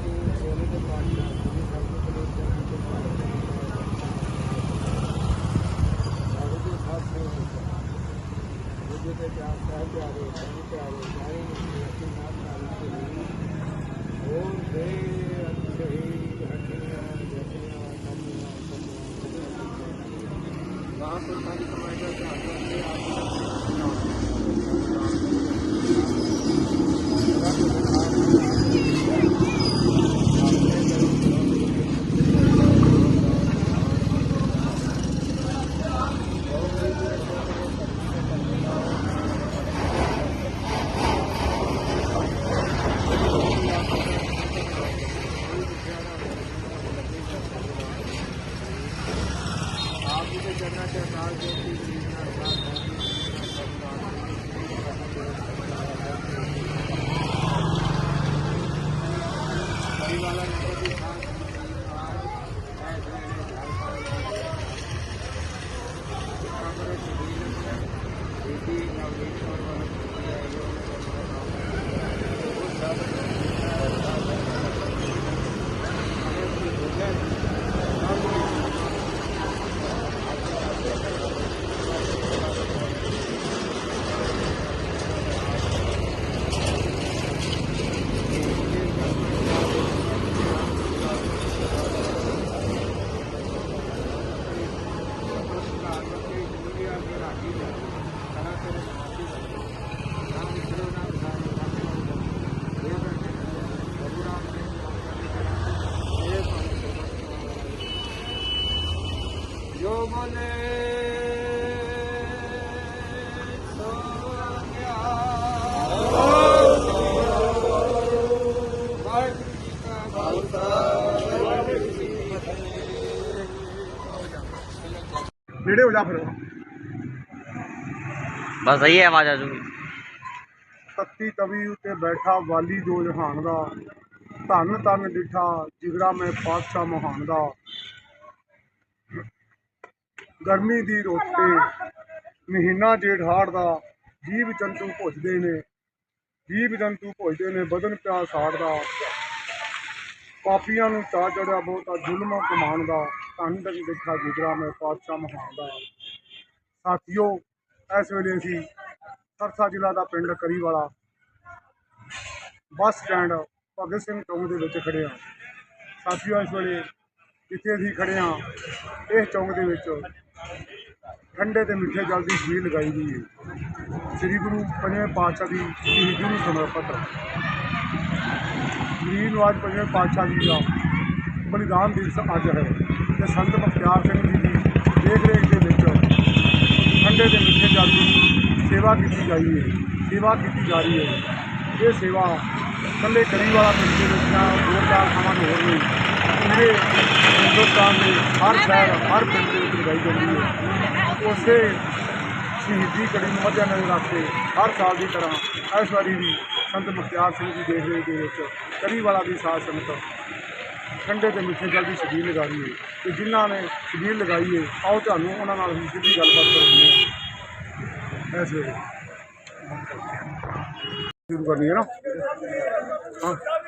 ਜੀ ਸੋਨੇ ਦੇ ਪਾਤਸ਼ਾਹ ਸ੍ਰੀ ਸਤਿਗੁਰੂ ਜੀ ਦੇ ਸਾਡੇ ਦੇ ਸਾਥ ਸੇਵਕ ਜਿਹਦੇ ਤੇ ਚਾਰ ਸਾਹਿਬ ਪਿਆਰੇ ਸੰਗ ਪਿਆਰੇ ਸਾਰੇ ਨੇ ਅਸੀਂ ਨਾਮ ਨਾਲ ਤੇ ਓਮ ਦੇ ਅਤਿਹੀ ਹਟੀਆਂ ਜਟੀਆਂ ਕੰਮੀਆਂ ਕੰਮੀਆਂ ਵਾਹ ਪੁਰਖਾਂ ਦੀ ਕਮਾਈ ਦਾ ਧਿਆਨ ਰੱਖਦੇ ਆਪ ਜੀ ਦੇ ਚਰਨਾਂ ਚ ਅਕਾਲ ਜੋਤੀ ਜੀ ਨਾਲ ਪਰਿਵਾਰਾਂ ਨੇ ਕਦੀ ਖਾਸ ਕਮਰੇ ਚ ਬੀਬੀ ਨਵਨੀਤ ਕੌਰ ਵਾਲਾ ਜੋ ਬੋਲੇ ਸੋ ਗਿਆ ਵਾਹਿਗੁਰੂ ਜੀ ਕਾ ਖਾਲਸਾ ਵਾਹਿਗੁਰੂ ਜੀ ਕੀ ਫਤਿਹ ਨੇੜੇ ਹੋ ਜਾ ਫਿਰ। ਬਸ ਸਹੀ ਹੈ ਆਵਾਜ਼ ਆ ਜੂਗੀ। ਤਖਤੀ ਤਵੀ ਉੱਤੇ ਬੈਠਾ ਵਾਲੀ ਦੋ ਜਹਾਨ ਦਾ ਧੰਨ ਧੰਨ ਡਿਠਾ ਜਿਗਰਾ ਮੈਂ ਪਾਤਸ਼ਾਹ ਮਹਾਨ ਦਾ। ਗਰਮੀ ਦੀ ਰੋਤੇ ਮਹੀਨਾ ਜੇਠ ਹਾੜ ਦਾ, ਜੀਵ ਜੰਤੂ ਭੁੱਜਦੇ ਨੇ, ਜੀਵ ਜੰਤੂ ਭੁੱਜਦੇ ਨੇ ਬਦਨ ਪਿਆ ਸਾੜਦਾ ਪਾਪੀਆਂ ਨੂੰ ਚਾ ਚੜਿਆ ਬਹੁਤਾ, ਜ਼ੁਲਮ ਕਮਾਉਣ ਦਾ, ਧੰਨ ਧੰਨ ਡਿਠਾ ਜਿਗਰਾ ਮੈਂ ਪਾਤਸ਼ਾਹ ਮਹਾਨ ਦਾ। ਸਾਥੀਓ, ਇਸ ਵੇਲੇ ਅਸੀਂ ਸਰਸਾ ਜ਼ਿਲ੍ਹਾ ਦਾ ਪਿੰਡ ਕਰੀਵਾਲਾ ਬੱਸ ਸਟੈਂਡ ਭਗਤ ਸਿੰਘ ਚੌਂਕ ਦੇ ਵਿੱਚ ਖੜੇ ਹਾਂ। ਸਾਥੀਓ, ਇਸ ਵੇਲੇ ਜਿੱਥੇ ਅਸੀਂ ਖੜੇ ਹਾਂ, ਇਸ ਚੌਂਕ ਦੇ ਵਿੱਚ ਠੰਡੇ ਤੇ ਮਿੱਠੇ ਜਲ ਦੀ ਛਬੀਲ ਲਗਾਈ ਗਈ ਹੈ। ਸ੍ਰੀ ਗੁਰੂ ਪੰਜਵੇਂ ਪਾਤਸ਼ਾਹ ਦੀ ਸ਼ਹੀਦੀ ਨੂੰ ਸਮਰਪਿਤ ਗਰੀਬ ਨੂੰ ਪੰਜਵੇਂ ਪਾਤਸ਼ਾਹ ਜੀ ਦਾ ਬਲੀਦਾਨ ਦਿਵਸ ਅੱਜ ਹੈ ਤੇ ਸੰਤ ਬਖਤਿਆਰ ਸਿੰਘ ਜੀ ਦੀ ਦੇਖ ਰੇਖ ਦੇ ਵਿੱਚ ਠੰਡੇ ਤੇ ਮਿੱਠੇ ਜਲ ਦੀ ਸੇਵਾ ਕੀਤੀ ਜਾਈ ਹੈ, ਸੇਵਾ ਕੀਤੀ ਜਾ ਰਹੀ ਹੈ। ਇਹ ਸੇਵਾ ਇਕੱਲੇ ਕਰੀ ਵਾਲਾ ਪਿੰਡ ਦੇ ਵਿੱਚ ਜਾਂ ਦੋ ਚਾਰ ਥਾਵਾਂ ਤੇ ਹੋਰ ਨਹੀਂ, ਪੂਰੇ ਹਿੰਦੁਸਤਾਨ ਦੇ ਹਰ ਸ਼ਹਿਰ, ਹਰ ਪਿੰਡ ਦੇ ਵਿੱਚ ਲਗਾਈ ਜਾਂਦੀ ਹੈ। ਉਸੇ ਸ਼ਹੀਦੀ ਕੜੀ ਨੂੰ ਮੱਦੇ ਨਜ਼ਰ ਰੱਖ ਕੇ ਹਰ ਸਾਲ ਦੀ ਤਰ੍ਹਾਂ ਇਸ ਵਾਰੀ ਵੀ ਸੰਤ ਮੁਖਤਿਆਰ ਸਿੰਘ ਜੀ ਦੇਖ ਦੇ ਵਿੱਚ ਕਰੀ ਵਾਲਾ ਦੀ ਸਾਧ ਸੰਗਤ ਠੰਡੇ ਤੇ ਮਿੱਠੇ ਜਲ ਦੀ ਛਬੀਲ ਲਗਾ ਰਹੀ ਹੈ ਤੇ ਜਿਨ੍ਹਾਂ ਨੇ ਛਬੀਲ ਲਗਾਈ ਹੈ, ਆਓ ਤੁਹਾਨੂੰ ਉਹਨਾਂ ਨਾਲ ਵੀ ਸਿੱਧੀ ਗੱਲਬਾਤ ਕਰਾਉਂਦੇ ਹਾਂ। ਇਸ ਵੇਲੇ। ਸ਼ੁਰੂ ਕਰਨੀ ਹੈ ਨਾ? ਹਾਂ।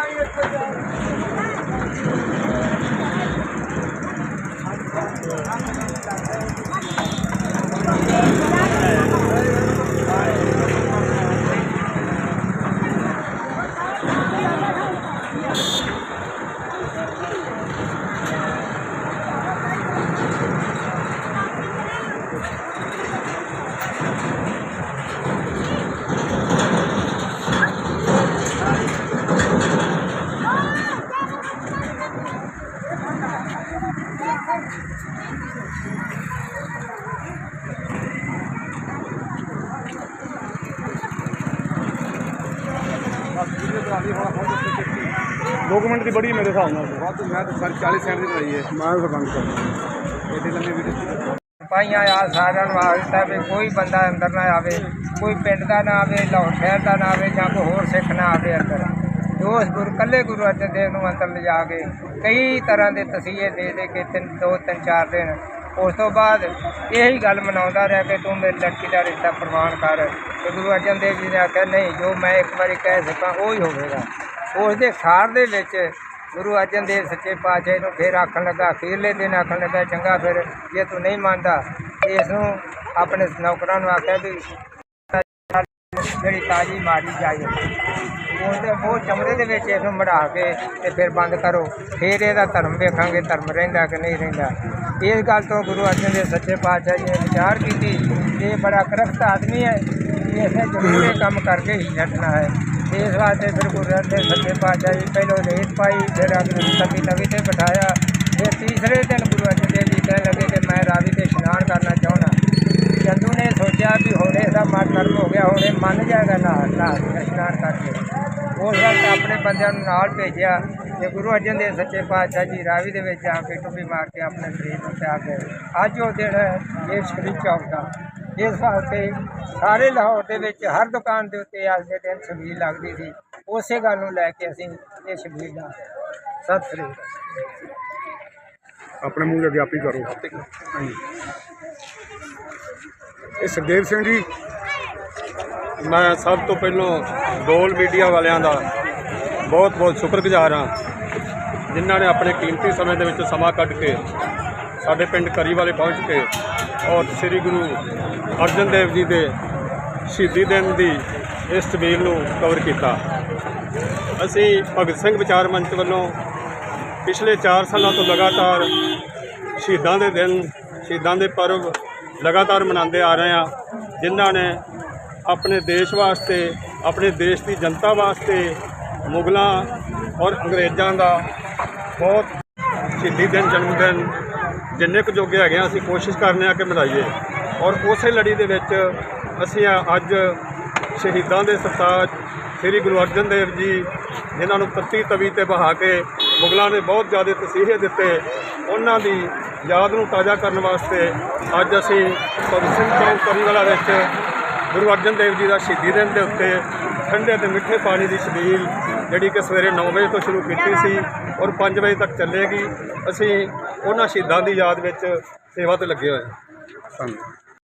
2 ਮਿੰਟ ਦੀ ਬੜੀ ਮੇਰੇ ਹਿਸਾਬ ਨਾਲ। ਵੱਧ ਮੈਂ ਤਾਂ ਸਰ 40 ਸੈਂਟ ਦੀ ਬਣਾਈ ਹੈ। ਮੈਂ ਸਰਪੰਚ ਸਾਹਿਬ ਏਡੀ ਲੰਮੀ ਵੀਡੀਓ ਪਾਈਆਂ ਆ ਸਾਰਿਆਂ ਨੂੰ ਆਖਦਾ ਵੀ ਕੋਈ ਬੰਦਾ ਅੰਦਰ ਨਾ ਆਵੇ ਕੋਈ ਪਿੰਡ ਦਾ ਨਾ ਆਵੇ ਲਾਹੌਰ ਸ਼ਹਿਰ ਦਾ ਨਾ ਆਵੇ ਜਾਂ ਕੋਈ ਹੋਰ ਸਿੱਖ ਨਾ ਆਵੇ ਅੰਦਰ। ਤੇ ਉਸ ਗੁਰੂ ਕੱਲੇ ਗੁਰੂ ਅਰਜਨ ਦੇਵ ਨੂੰ ਅੰਦਰ ਲਿਜਾ ਕੇ ਕਈ ਤਰ੍ਹਾਂ ਦੇ ਤਸੀਹੇ ਦੇ ਦੇ ਕੇ ਤਿੰਨ ਦੋ ਤਿੰਨ ਚਾਰ ਦਿਨ। ਉਸ ਤੋਂ ਬਾਅਦ ਇਹੀ ਗੱਲ ਮਨਾਉਂਦਾ ਰਿਹਾ ਕਿ ਤੂੰ ਮੇਰੀ ਲੜਕੀ ਦਾ ਰਿਸ਼ਤਾ ਪ੍ਰਵਾਨ ਕਰ। ਤੇ ਗੁਰੂ ਅਰਜਨ ਦੇਵ ਜੀ ਨੇ ਆਖਿਆ ਨਹੀਂ ਜੋ ਮੈਂ ਇੱਕ ਵਾਰੀ ਕਹਿ ਸਕਾਂ ਉਹ ਹੀ ਹੋਵੇਗਾ। ਉਸ ਦੇ ਸਾਰ ਦੇ ਵਿੱਚ ਗੁਰੂ ਅਰਜਨ ਦੇਵ ਸੱਚੇ ਪਾਤਸ਼ਾਹ ਨੂੰ ਫਿਰ ਆਖਣ ਲੱਗਾ, ਅਖੀਰਲੇ ਦਿਨ ਆਖਣ ਲੱਗਾ, ਚੰਗਾ ਫਿਰ ਜੇ ਤੂੰ ਨਹੀਂ ਮੰਨਦਾ ਇਸ ਨੂੰ ਆਪਣੇ ਨੌਕਰਾਂ ਨੂੰ ਆਖਿਆ ਵੀ ਜਿਹੜੀ ਤਾਜੀ ਮਾਰੀ ਜਾਏ ਉਹਦੇ ਉਹ ਚਮੜੇ ਦੇ ਵਿੱਚ ਇਸ ਨੂੰ ਮੜਾ ਕੇ ਤੇ ਫਿਰ ਬੰਦ ਕਰੋ। ਫਿਰ ਇਹਦਾ ਧਰਮ ਵੇਖਾਂਗੇ, ਧਰਮ ਰਹਿੰਦਾ ਕਿ ਨਹੀਂ ਰਹਿੰਦਾ। ਇਸ ਗੱਲ ਤੋਂ ਗੁਰੂ ਅਰਜਨ ਦੇਵ ਸੱਚੇ ਪਾਤਸ਼ਾਹ ਜੀ ਨੇ ਵਿਚਾਰ ਕੀਤੀ ਕਿ ਇਹ ਬੜਾ ਕਰਖਤ ਆਦਮੀ ਹੈ, ਇਸੇ ਜ਼ਰੂਰ ਕੰਮ ਕਰਕੇ ਹੀ ਛੱਡਣਾ ਹੈ। ਇਸ ਵਾਸਤੇ ਫਿਰ ਗੁਰੂ ਅਰਜਨ ਦੇਵ ਸੱਚੇ ਪਾਤਸ਼ਾਹ ਜੀ ਪਹਿਲੋਂ ਰੇਤ ਪਾਈ, ਫਿਰ ਆਪਣੀ ਤਵੀ ਤਵੀ ਤੇ ਬਿਠਾਇਆ। ਫਿਰ ਤੀਸਰੇ ਦਿਨ ਗੁਰੂ ਅਰਜਨ ਦੇਵ ਜੀ ਕਹਿਣ ਲੱਗੇ ਕਿ ਮੈਂ ਰਾਵੀ ਤੇ ਇਸ਼ਨਾਨ ਕਰਨਾ ਚਾਹੁੰਦਾ। ਚੰਦੂ ਨੇ ਸੋਚਿਆ ਵੀ ਹੁਣੇ ਦਾ ਮਨ ਨਰਮ ਹੋ ਗਿਆ, ਹੁਣ ਇਹ ਮੰਨ ਜਾਏਗਾ ਨਾ ਨਾ ਇਸ਼ਨਾਨ ਕਰਕੇ। ਉਸ ਵਕਤ ਆਪਣੇ ਬੰਦਿਆਂ ਨੂੰ ਨਾਲ ਭੇਜਿਆ ਤੇ ਗੁਰੂ ਅਰਜਨ ਦੇਵ ਸੱਚੇ ਪਾਤਸ਼ਾਹ ਜੀ ਰਾਵੀ ਦੇ ਵਿੱਚ ਜਾ ਕੇ ਟੁੱਪੀ ਮਾਰ ਕੇ ਆਪਣੇ ਸਰੀਰ ਨੂੰ ਤਿਆਗ ਗਏ। ਅੱਜ ਉਹ ਦਿਨ ਹੈ, ਇਹ ਸ਼੍ਰੀ ਚੌਕ ਦਾ। ਇਸ ਵਾਸਤੇ ਸਾਰੇ ਲਾਹੌਰ ਦੇ ਵਿੱਚ ਹਰ ਦੁਕਾਨ ਦੇ ਉੱਤੇ ਅੱਜ ਦੇ ਦਿਨ ਛਬੀਲ ਲੱਗਦੀ ਸੀ, ਉਸੇ ਗੱਲ ਨੂੰ ਲੈ ਕੇ ਅਸੀਂ ਇਹ ਛਬੀਲ ਦਾ ਸਤਿ ਸ੍ਰੀ ਅਕਾਲ। ਆਪਣੇ ਮੂੰਹ ਦੇ ਵਿਆਪੀ ਕਰੋ। ਹਾਂਜੀ। ਇਹ ਸੁਖਦੇਵ ਸਿੰਘ ਜੀ, ਮੈਂ ਸਭ ਤੋਂ ਪਹਿਲਾਂ ਗੋਲ ਮੀਡੀਆ ਵਾਲਿਆਂ ਦਾ ਬਹੁਤ ਬਹੁਤ ਸ਼ੁਕਰਗੁਜ਼ਾਰ ਹਾਂ, ਜਿਨ੍ਹਾਂ ਨੇ ਆਪਣੇ ਕੀਮਤੀ ਸਮੇਂ ਦੇ ਵਿੱਚ ਸਮਾਂ ਕੱਢ ਕੇ ਸਾਡੇ ਪਿੰਡ ਕਰੀ ਵਾਲੇ ਪਹੁੰਚ ਕੇ ਔਰ ਸ੍ਰੀ ਗੁਰੂ ਅਰਜਨ ਦੇਵ ਜੀ ਦੇ ਸ਼ਹੀਦੀ ਦਿਨ ਦੀ ਇਸ ਤਸਵੀਰ ਨੂੰ ਕਵਰ ਕੀਤਾ। ਅਸੀਂ ਭਗਤ ਸਿੰਘ ਵਿਚਾਰ ਮੰਚ ਵੱਲੋਂ ਪਿਛਲੇ 4 ਸਾਲਾਂ ਤੋਂ ਲਗਾਤਾਰ ਸ਼ਹੀਦਾਂ ਦੇ ਦਿਨ, ਸ਼ਹੀਦਾਂ ਦੇ ਪਰਵ ਲਗਾਤਾਰ ਮਨਾਉਂਦੇ ਆ ਰਹੇ ਹਾਂ, ਜਿਨ੍ਹਾਂ ਨੇ ਆਪਣੇ ਦੇਸ਼ ਵਾਸਤੇ, ਆਪਣੇ ਦੇਸ਼ ਦੀ ਜਨਤਾ ਵਾਸਤੇ ਮੁਗਲਾਂ ਔਰ ਅੰਗਰੇਜ਼ਾਂ ਦਾ ਬਹੁਤ ਸ਼ਹੀਦੀ ਦਿਨ, ਜਨਮ ਦਿਨ ਜਿੰਨੇ ਕੁ ਜੋਗੇ ਹੈਗੇ ਆ, ਅਸੀਂ ਕੋਸ਼ਿਸ਼ ਕਰਨੇ ਆ ਕਿ ਮਨਾਈਏ ਔਰ ਉਸੇ ਲੜੀ ਦੇ ਵਿੱਚ ਅਸੀਂ ਅੱਜ ਸ਼ਹੀਦਾਂ ਦੇ ਸਰਤਾਜ ਸ੍ਰੀ ਗੁਰੂ ਅਰਜਨ ਦੇਵ ਜੀ ਇਹਨਾਂ ਨੂੰ ਤੱਤੀ ਤਵੀ ਤੇ ਬਹਾ ਕੇ ਮੁਗਲਾਂ ਨੇ ਬਹੁਤ ਜ਼ਿਆਦਾ ਤਸੀਹੇ ਦਿੱਤੇ, ਉਹਨਾਂ ਦੀ ਯਾਦ ਨੂੰ ਤਾਜ਼ਾ ਕਰਨ ਵਾਸਤੇ ਅੱਜ ਅਸੀਂ ਭਗਤ ਸਿੰਘ ਚੌਂਕ ਕਰੀਵਾਲਾ ਵਿੱਚ ਗੁਰੂ ਅਰਜਨ ਦੇਵ ਜੀ ਦਾ ਸ਼ਹੀਦੀ ਦਿਨ ਦੇ ਉੱਤੇ ਠੰਡੇ ਤੇ ਮਿੱਠੇ ਪਾਣੀ ਦੀ ਛਬੀਲ ਜਿਹੜੀ ਕਿ ਸਵੇਰੇ 9 ਵਜੇ ਤੋਂ ਸ਼ੁਰੂ ਕੀਤੀ ਸੀ ਔਰ 5 ਵਜੇ ਤੱਕ ਚੱਲੇਗੀ। ਅਸੀਂ ਉਹਨਾਂ ਸ਼ਹੀਦਾਂ ਦੀ ਯਾਦ ਵਿੱਚ ਸੇਵਾ ਤੇ ਲੱਗੇ ਹੋਏ ਹਾਂ। ਧੰਨਵਾਦ।